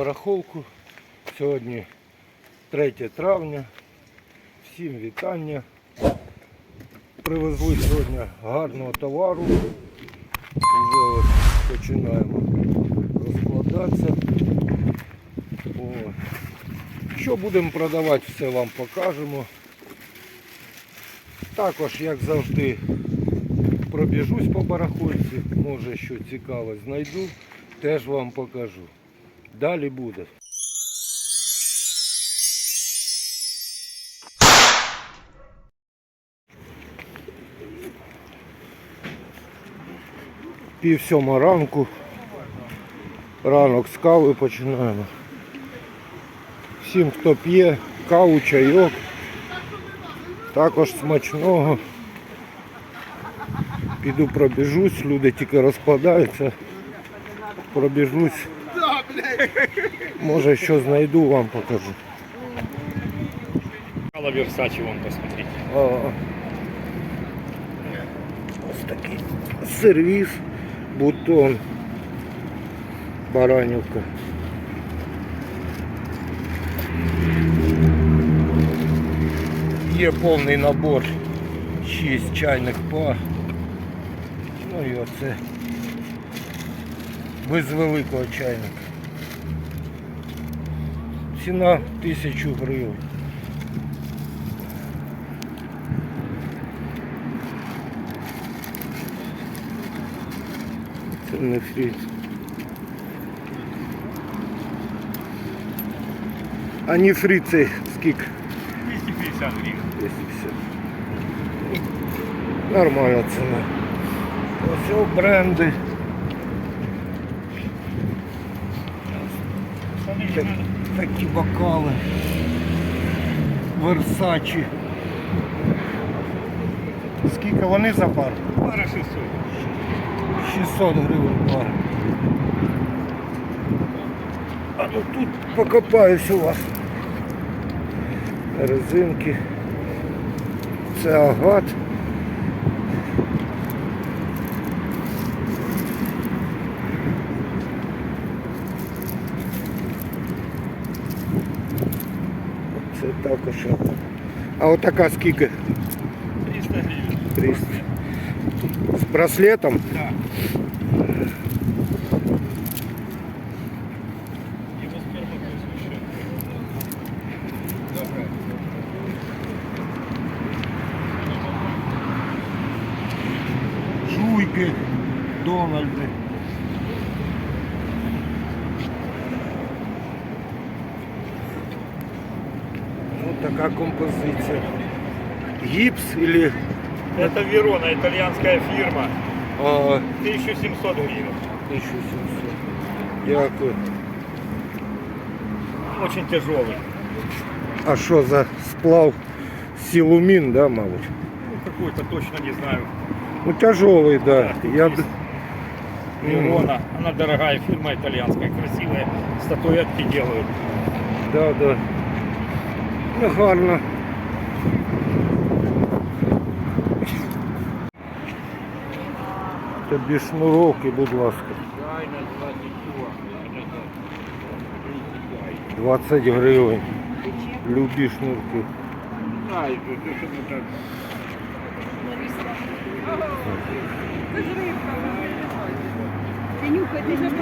Барахолку. Сьогодні 3 травня. Всім вітання. Привезли сьогодні гарного товару. Вже починаємо розкладатися. О. Що будемо продавати, все вам покажемо. Також, як завжди, пробіжусь по барахольці, може що цікаве знайду, теж вам покажу. Далі буде. Пів сьома ранку. Ранок з кави починаємо. Всім, хто п'є каву, чайок, також смачного. Піду пробіжусь, люди тільки розкладаються. Пробіжусь. Може що знайду, вам покажу. Мало Версачи вон посмотрите. А, Ось такий сервіс, бутон, баранівка. Є повний набор 6 чайних пар. Ну і оце без великого чайника. Ціна 1000 гривень. Це не фріз. А не фрі це скільки? 250 гривен. 250. Нормальна ціна. Ось бренди. Так, такі бокали. Версачі. Скільки вони за пару? Пара 600. 600 гривень пара. А ну тут покопаюсь у вас. Резинки. Це агат. Це також. агат. А отака скільки? 300 гривен. 300. З браслетом? Да. Гипс или Это Верона, итальянская фирма. а, 1700 гривен. 1700. Дякую. Очень тяжелый. А що за сплав? Силумін, да, мабуть? Ну, какой-то точно не знаю. Ну тяжелый, да. Да, Я... Верона. Она дорогая фирма итальянская, красивая. Статуэтки делают. Да, да. Ну, гарно. Тобі шнуровки, будь ласка. 20 гривень. Любі шнурки.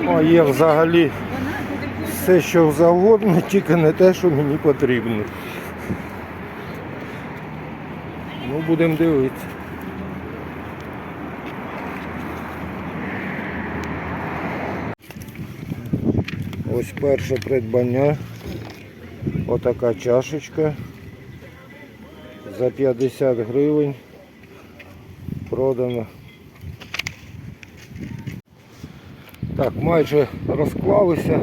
А є взагалі все, що завгодно, тільки не те, що мені потрібно. Ну, будемо дивитися. Ось перше придбання. Отака чашечка. За 50 гривень продана. Так, майже розклалися.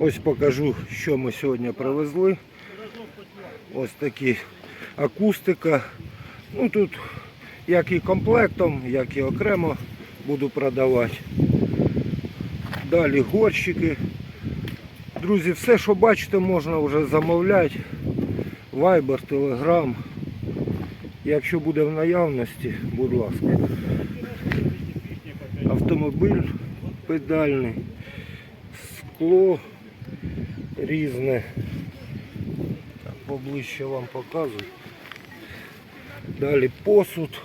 Ось покажу, що ми сьогодні привезли. Ось такі акустика. Ну тут як і комплектом, як і окремо буду продавати. Далі горщики. Друзі, все, що бачите, можна вже замовляти. Viber, Telegram. Якщо буде в наявності, будь ласка. Автомобіль педальний скло різне. Так, поближче вам показую. Далі посуд.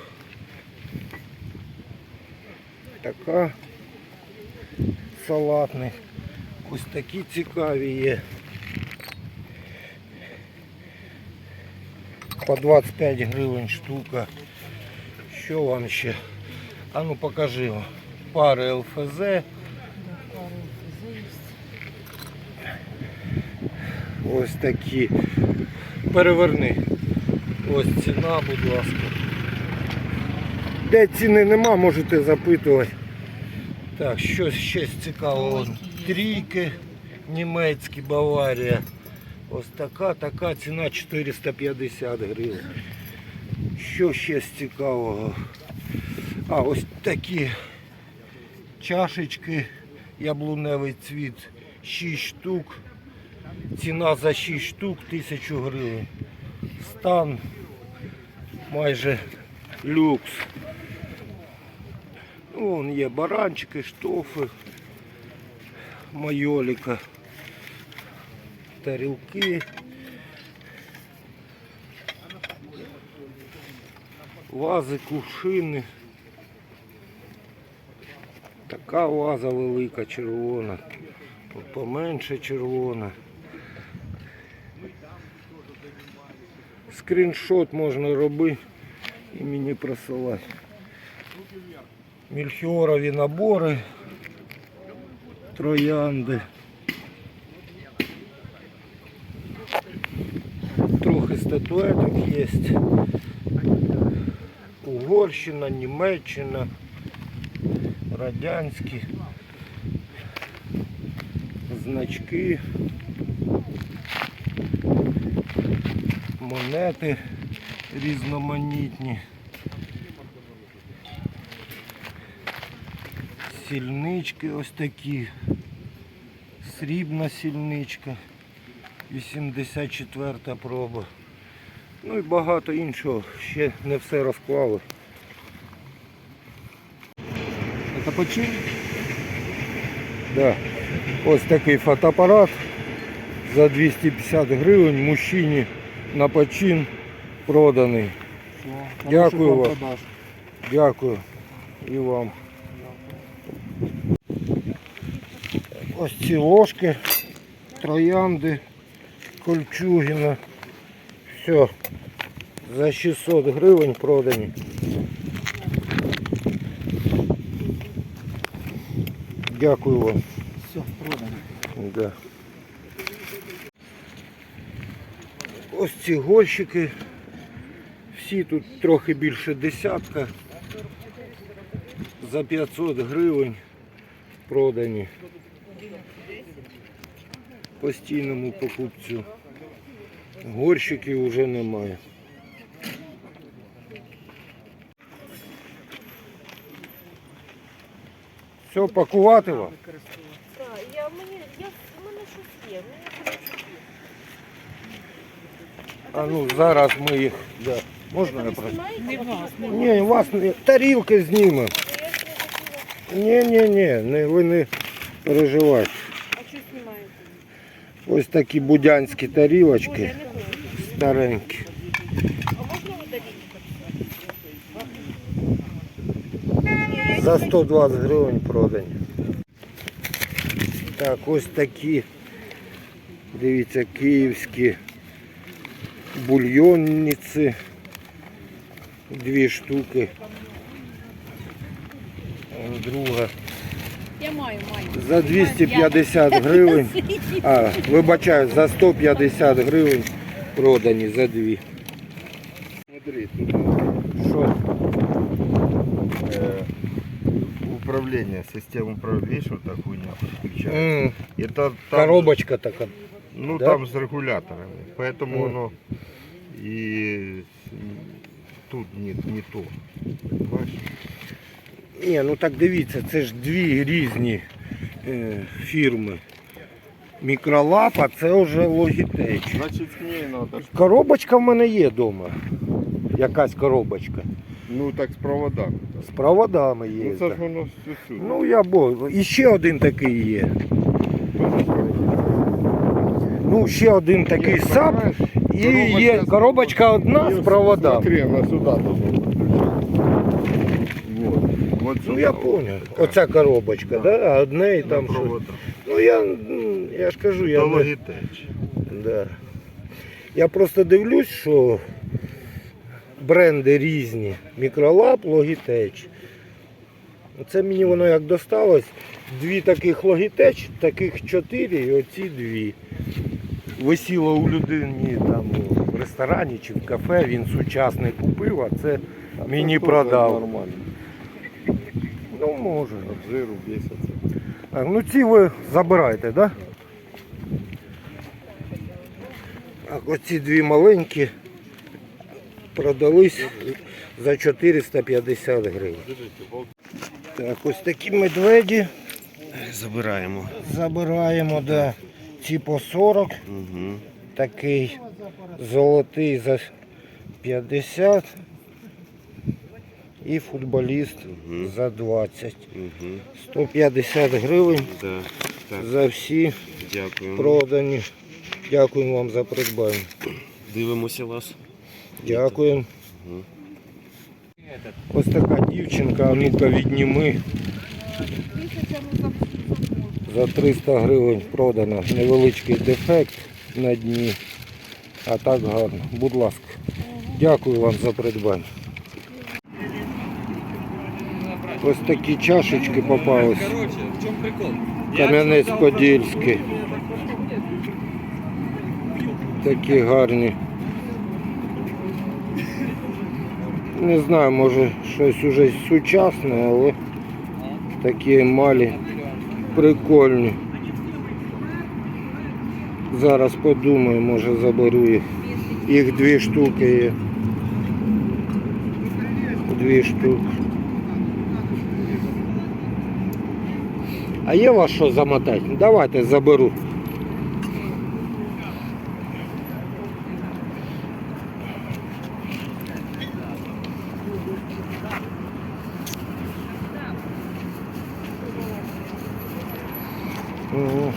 Така салатний. Ось такі цікаві є. По 25 гривень штука. Що вам ще? А ну покажи. Пари ЛФЗ. Ось такі. Переверни. Ось ціна, будь ласка. Де ціни нема, можете запитувати. Так, щось ще цікавого. Трійки німецькі, Баварія. Ось така, така ціна 450 гривень. Що ще з цікавого? А, ось такі чашечки, яблуневий цвіт, 6 штук. Ціна за 6 штук 1000 гривень. Стан майже люкс. Ну, Вон є баранчики, штофи, майоліка, тарілки. Вази, кувшини. Така ваза велика, червона. Поменше червона. Скріншот можна робити і мені присилати. Мільхіорові набори, троянди. Трохи статуеток є. Угорщина, Німеччина, радянські значки, монети різноманітні. Сільнички ось такі. Срібна сільничка. 84 проба. Ну і багато іншого. Ще не все розклали. Это почин? Да. Ось такий фотоапарат за 250 гривень мужчині на почин проданий. Все. Дякую вам. вам. Продаж. Дякую і вам. Ось ці ложки, троянди, кольчугіна. Все. За 600 гривень продані. Дякую вам. Все, продано. Да. Ось ці горщики. Всі тут трохи більше десятка. За 500 гривень продані. Постійному покупцю. Горщиків вже немає. Все, пакувати вам? Так, я, мені, я, в мене щось є. Мені А ну зараз ми їх. Да. Можна я просто? не вас. Ні, у вас не тарілки знімемо. Ні, ні, ні, не, ви не переживайте. А що знімаєте? Ось такі будянські тарілочки старенькі. За 120 гривень продані. Так, ось такі, дивіться, київські бульйонниці. Дві штуки. Друга. Я маю, маю. За 250 гривень. А, вибачаю, за 150 гривень продані за дві. Смотри, тут Що? э, управление, система управления, видишь, вот так хуйня включается. М, Это там, Коробочка така. Ну, да? там с регуляторами. Поэтому Мгм. оно и тут не, не то. Понимаешь? Ні, ну так дивіться, це ж дві різні е, фірми. Мікролапа це вже Logitech. Значит, к ней надо. Коробочка в мене є вдома. Якась коробочка. Ну, так с проводами. З проводами є. Ну, це ж так. воно всю. Ну я бо. І ще один такий є. Ну, ще один такий САП. І є коробочка одна з проводами. Смотри, должна Вот. Ну я понял. Оця коробочка, да? а одне і там що. Ну я, м, я ж кажу, я не, да. Я просто дивлюсь, що бренди різні. Мікролаб, Logitech. Це мені воно як досталось. Дві таких Logitech, таких чотири і оці дві. Висіло у людині там в ресторані чи в кафе, він сучасний купив, а це А мені продав. Нормально. Ну може. От жиру бесится. Так, ну ці ви забираєте, так? Да? Так, оці дві маленькі продались за 450 гривень. Так, ось такі медведі Забираємо. забираємо, да. ці по 40, Угу. такий золотий за 50 і футболіст Мгм. за 20. Угу. 150 гривень Да. Так, за всі дякую. продані. Дякуємо вам за придбання. Дивимося вас. Дякуємо. Мгм. Ось така дівчинка, а ну-ка відніми. За 300 гривень продана. Невеличкий дефект на дні. А так гарно. Будь ласка. Дякую вам за придбання. Ось такі чашечки попались. Прикол? Кам'янець-Подільський. Такі гарні. Не знаю, може щось уже сучасне, але такі емалі прикольні. Зараз подумаю, може заберу їх. Їх дві штуки є. Дві штуки. А є вас що замотати? Давайте заберу. Ого.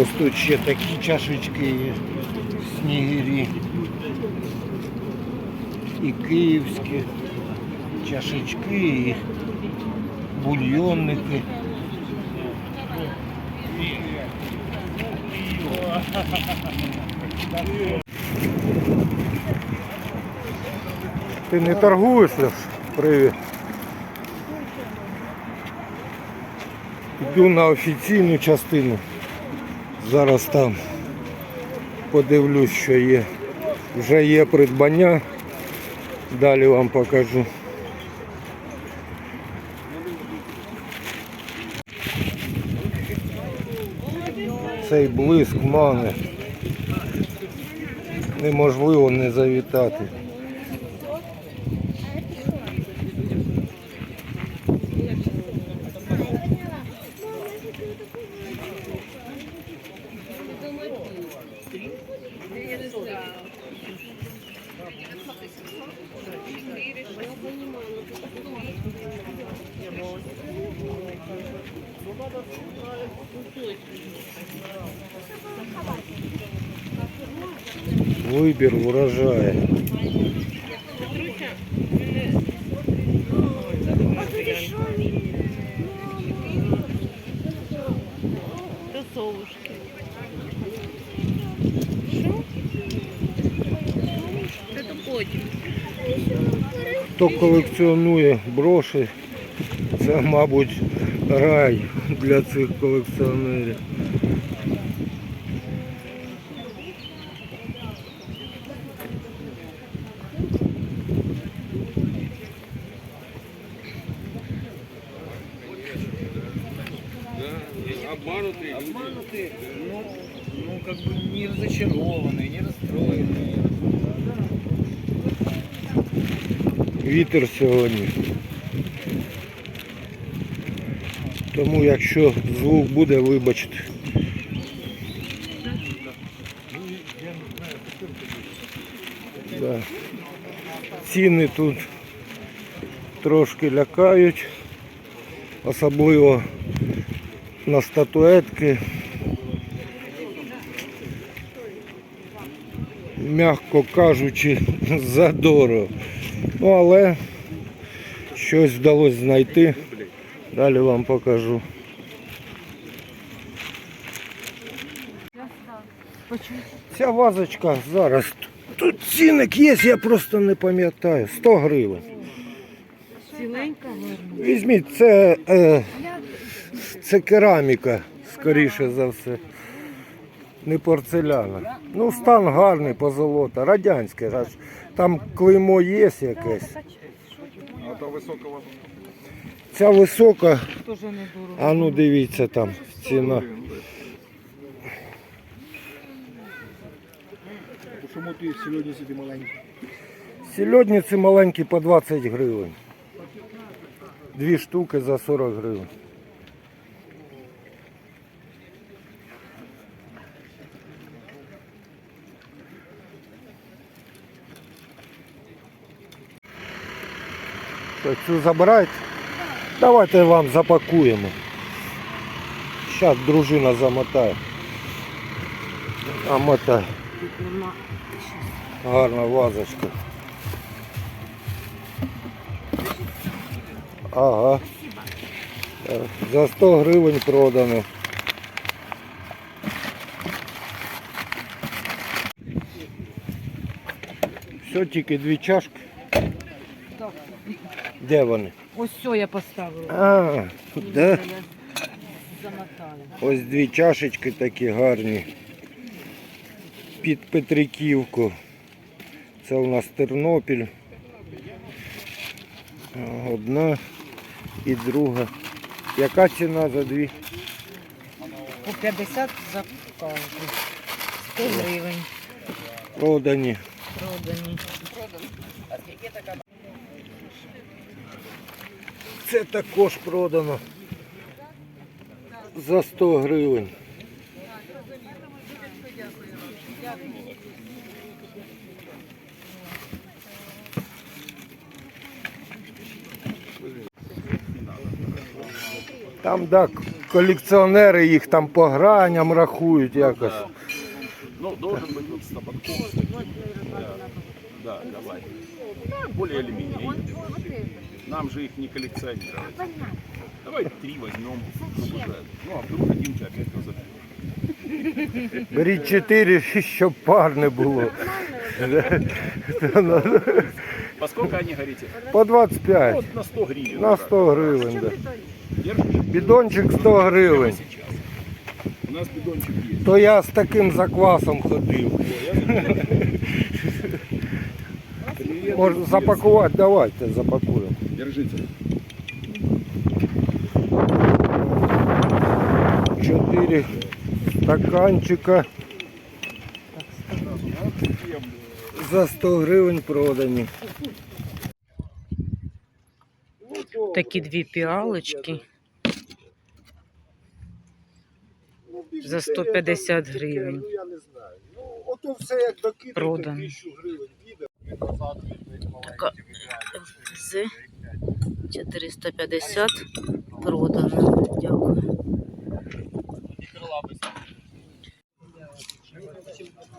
Ось тут ще такі чашечки є. Снігирі. І київські чашечки, і бульйонники. Ти не торгуєш, Леш? Привіт. Йду на офіційну частину. Зараз там подивлюсь, що є. Вже є придбання. Далі вам покажу. Цей блиск мани Неможливо не завітати. Вибір вражає. До совушки. Що? Це потім. Хто колекціонує броші, це, мабуть, рай для цих колекціонерів. Обманутые Обманутые, ну, ну, как бы не разочарованные, не расстроенные. Вітер сьогодні. Тому якщо звук буде, вибачте. Да. Ціни тут трошки лякають, особливо на статуетки. Мягко кажучи, задорого. Ну, але щось вдалося знайти. Далі вам покажу. Ця вазочка зараз. Тут цінник є, я просто не пам'ятаю. 100 гривень. Ціленька гарна. Візьміть, це, е, це кераміка, скоріше за все. Не порцеляна. Ну, стан гарний, позолота, радянське. Там клеймо є якесь. Ця висока, а ну дивіться там ціна. Чому ти сьогодні сиди маленький? Сільодниці маленькі по 20 гривень. Дві штуки за 40 гривень. Що, Цю забираєте? Давайте вам запакуємо. Зараз дружина замотає. А. Гарна вазочка. Ага. За 100 гривень продано. Все, тільки дві чашки. Де вони? Ось все я поставила. А, да. Ось дві чашечки такі гарні. Під Петриківку. Це у нас Тернопіль. Одна і друга. Яка ціна за дві? По 50 за каву. 100 гривень Продані. продані. Це також продано за 100 гривень. Там так, колекціонери їх там по граням рахують якось. Ну, должен быть вот стопанков. Да, давай. Более или менее. Нам же их не коллекционировать. Давай три возьмем. чтобы уже- Ну, а вдруг один опять заберет. Беріть чотири, щоб пар не було. По сколько они говорите? По 25. Вот на 100 гривен. На 100 гривень. Да. Держишь? Бідончик 100 гривень. Сейчас. У нас бидончик есть. То я з таким заквасом ходив. Може запакувати, давайте запакуємо. Держите. Чотири стаканчика. За 100 гривень продані. Такі дві піалочки за 150 гривень. Я не знаю. Ну, ото все як докидати, Продано. 1000 гривень піде. Така з 450 продано. Дякую.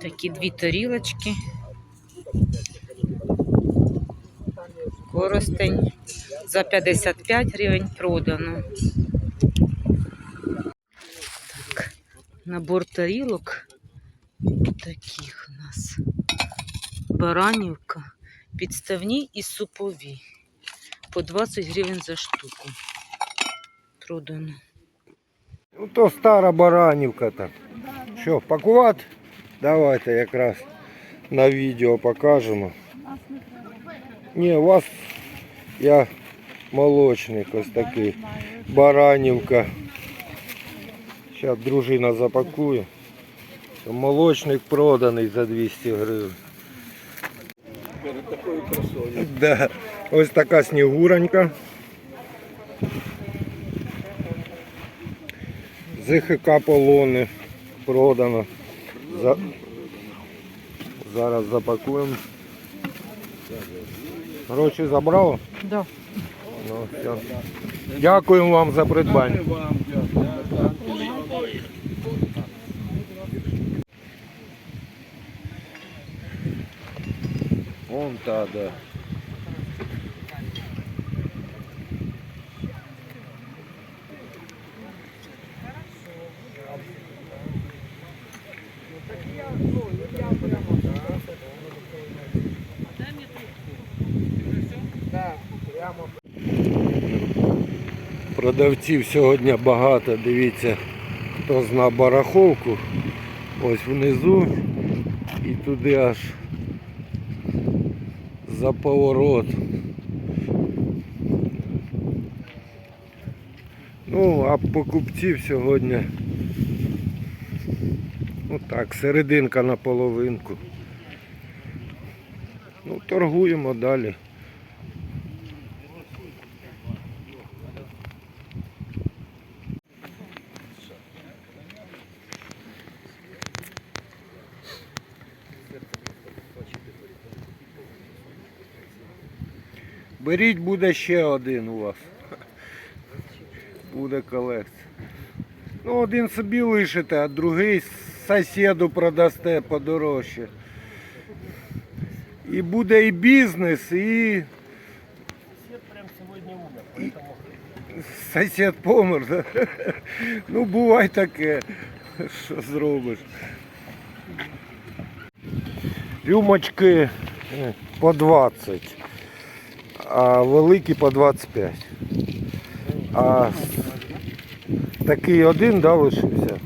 Такі дві тарілочки. Коростень за 55 гривень продано. Так, набор тарілок таких у нас. Баранівка, підставні і супові. По 20 гривень за штуку. Продано. Ну то стара баранівка там. Що, пакувати? Давайте якраз на відео покажемо. Ні, у вас я молочник ось такий. Баранівка. Зараз дружина запакує. Молочник проданий за 200 гривень. Да. Ось така снігуранька. ЗХК полони продано. За... Зараз запакуємо. Гроші забрала? Да. Ну. Дякуємо вам за придбання. Вон та, да. Продавців сьогодні багато, дивіться, хто зна барахолку. Ось внизу і туди аж за поворот. Ну, а покупців сьогодні. Так, серединка на половинку. Ну, торгуємо далі. Беріть буде ще один у вас. Буде колекція. Ну, один собі лишите, а другий сусіду продасте подорожче. І буде і бізнес, і. і- Сусід помер, да? Ну, бувай таке. Що зробиш? Рюмочки е, по 20 а великі по 25. А такий один да, лишився.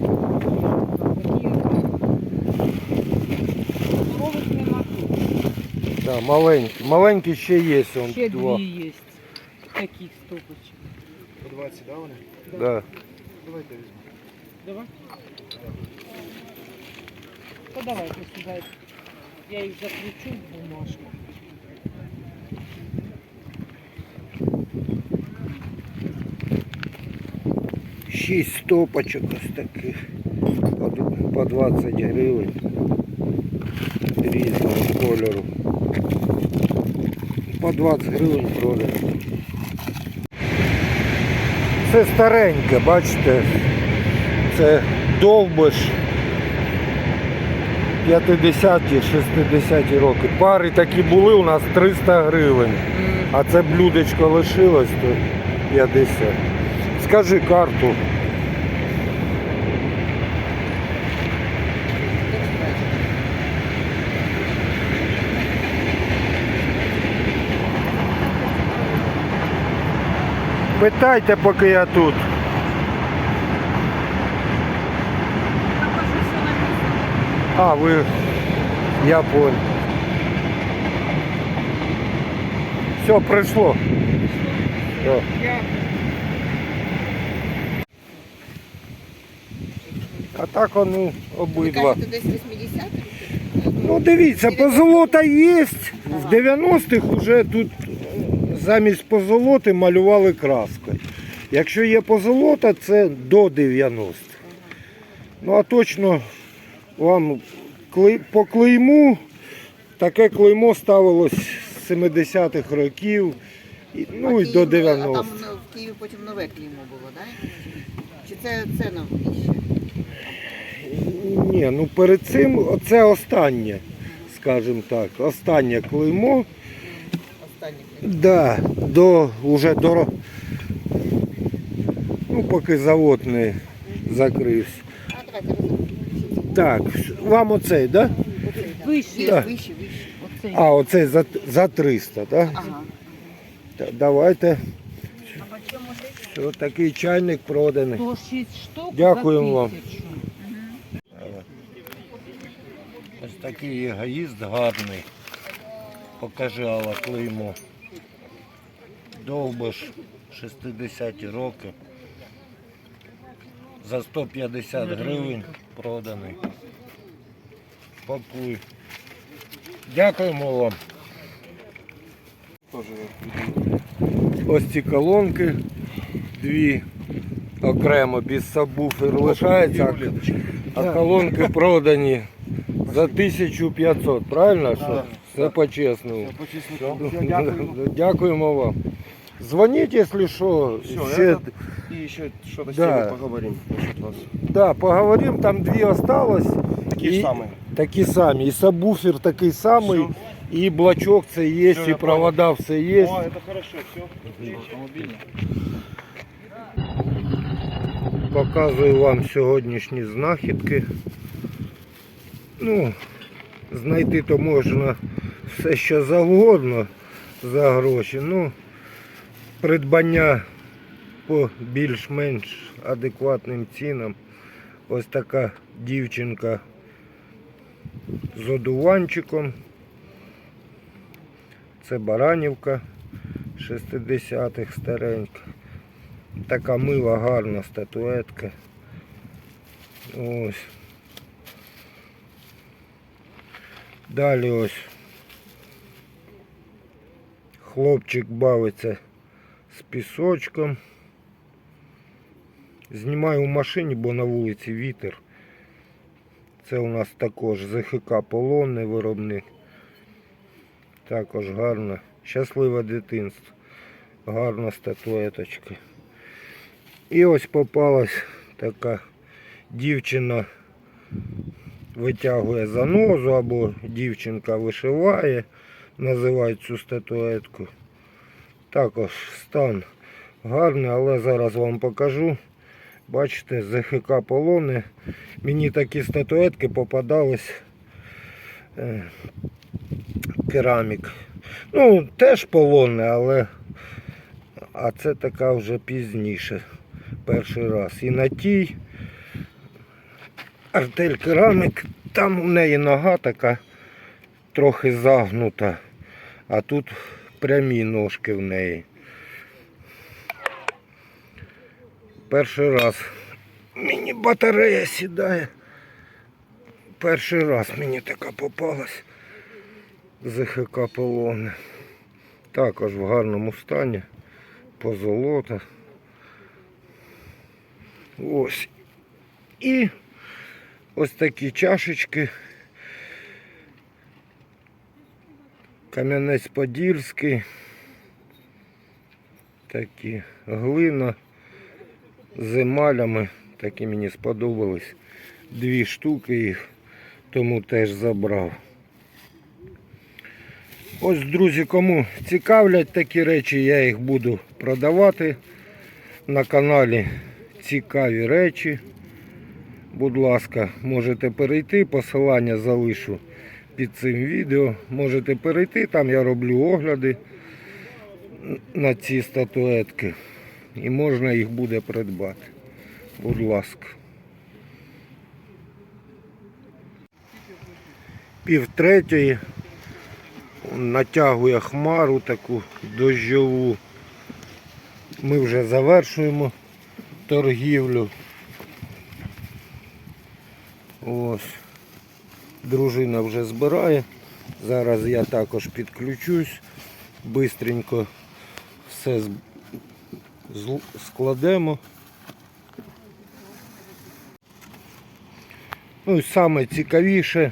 Да, маленький. Маленький ще є. Он, Ще два. дві є. Таких стопочок. По 20, да, вони? Да. Давайте візьмемо. Давай. То давайте сюди. Я їх закручу в бумажку. Шість стопочок ось таких. По, д- по 20 гривень. Різного кольору. По 20 гривень продано. Це стареньке, бачите? Це довбиш 50-ті, 60-ті роки. Пари такі були у нас 300 гривень. А це блюдечко лишилось, то 50. Скажи карту. Питайте, поки я тут. А, ви. Я понял. Все, прийшло. Все. А так вони обидва. Кажете, десь 80 Ну дивіться, позолота є. В 90-х вже тут замість позолоти малювали краскою. Якщо є позолота, це до 90-х. Ну а точно вам по клейму таке клеймо ставилось з 70-х років, і- ну і до 90-х. там ну, в Києві потім нове клеймо було, так? Чи це, це нове ще? Ні, ну перед цим це останнє, скажімо так, останнє клеймо. Да, до уже до ну, поки завод не закрився. Так, вам оцей, да? Вище. Так. Вище, вище. Оцей. А, оцей за, за 300, да? Ага. Та- Давайте. Все, такий чайник проданий. 106 штук Дякуємо за вам. тисячу. Ось такий егоїст гарний. Покажи Алла клеймо. Довбиш 60 роки. За 150 гривень проданий. Пакуй. Дякуємо вам. Ось ці колонки. Дві окремо без сабвуфер лишається, а, колонки продані за 1500, правильно? Що? Все по-чесному. Дякуємо вам. Дзвоніть, якщо що. Ще... И еще что-то Да. с ними поговорим насчет вас. Да, поговоримо, там дві осталось. Такие І- же самые. Такі самі. І сабвуфер такий самий. І блочок це є, Всё, і я провода все є. О, это хорошо, все. Автомобильно. Показую вам сьогоднішні знахідки. Ну, знайти то можна все що завгодно за гроші. Ну, придбання по більш-менш адекватним цінам. Ось така дівчинка з одуванчиком. Це Баранівка 60-х старенька. Така мила, гарна статуетка. Ось. Далі ось. Хлопчик бавиться з пісочком. Знімаю в машині, бо на вулиці вітер. Це у нас також ЗХК полонний виробник. Також гарна. Щасливе дитинство. Гарна статуеточка. І ось попалась така дівчина витягує занозу або дівчинка вишиває, називають цю статуетку. Також стан гарний, але зараз вам покажу. Бачите, ЗХК полони. Мені такі статуетки попадались е, керамік. Ну, теж полонне, але а це така вже пізніше. Перший раз. І на тій артель керамік, там у неї нога така трохи загнута, а тут прямі ножки в неї. Перший раз мені батарея сідає. Перший раз мені така попалась. ЗХК полони. Також в гарному стані. Позолота. Ось. І ось такі чашечки. Кам'янець Подільський. Такі глина з емалями. Такі мені сподобались. Дві штуки їх, тому теж забрав. Ось, друзі, кому цікавлять такі речі, я їх буду продавати на каналі цікаві речі. Будь ласка, можете перейти, посилання залишу під цим відео. Можете перейти, там я роблю огляди на ці статуетки. І можна їх буде придбати. Будь ласка. Пів третьої натягує хмару таку дощову. Ми вже завершуємо торгівлю. Ось. Дружина вже збирає. Зараз я також підключусь. Бистренько все складемо. Ну і саме цікавіше,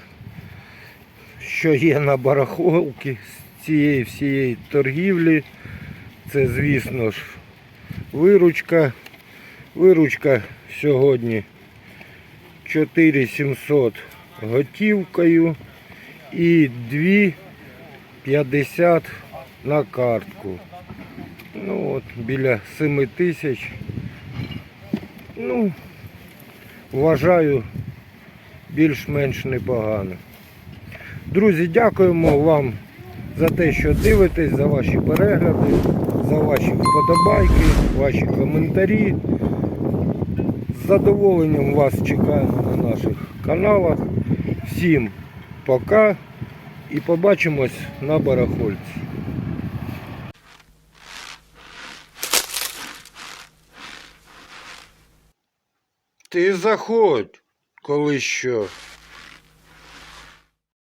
що є на барахолці з цієї всієї торгівлі, це, звісно ж, виручка. Виручка сьогодні 4700 готівкою і 250 на картку. Ну от, біля 7 тисяч. Ну, вважаю, більш-менш непогано. Друзі, дякуємо вам за те, що дивитесь, за ваші перегляди, за ваші вподобайки, ваші коментарі. Задоволенням вас чекаємо на наших каналах. Всім пока і побачимось на барахольці. Ти заходь, коли що.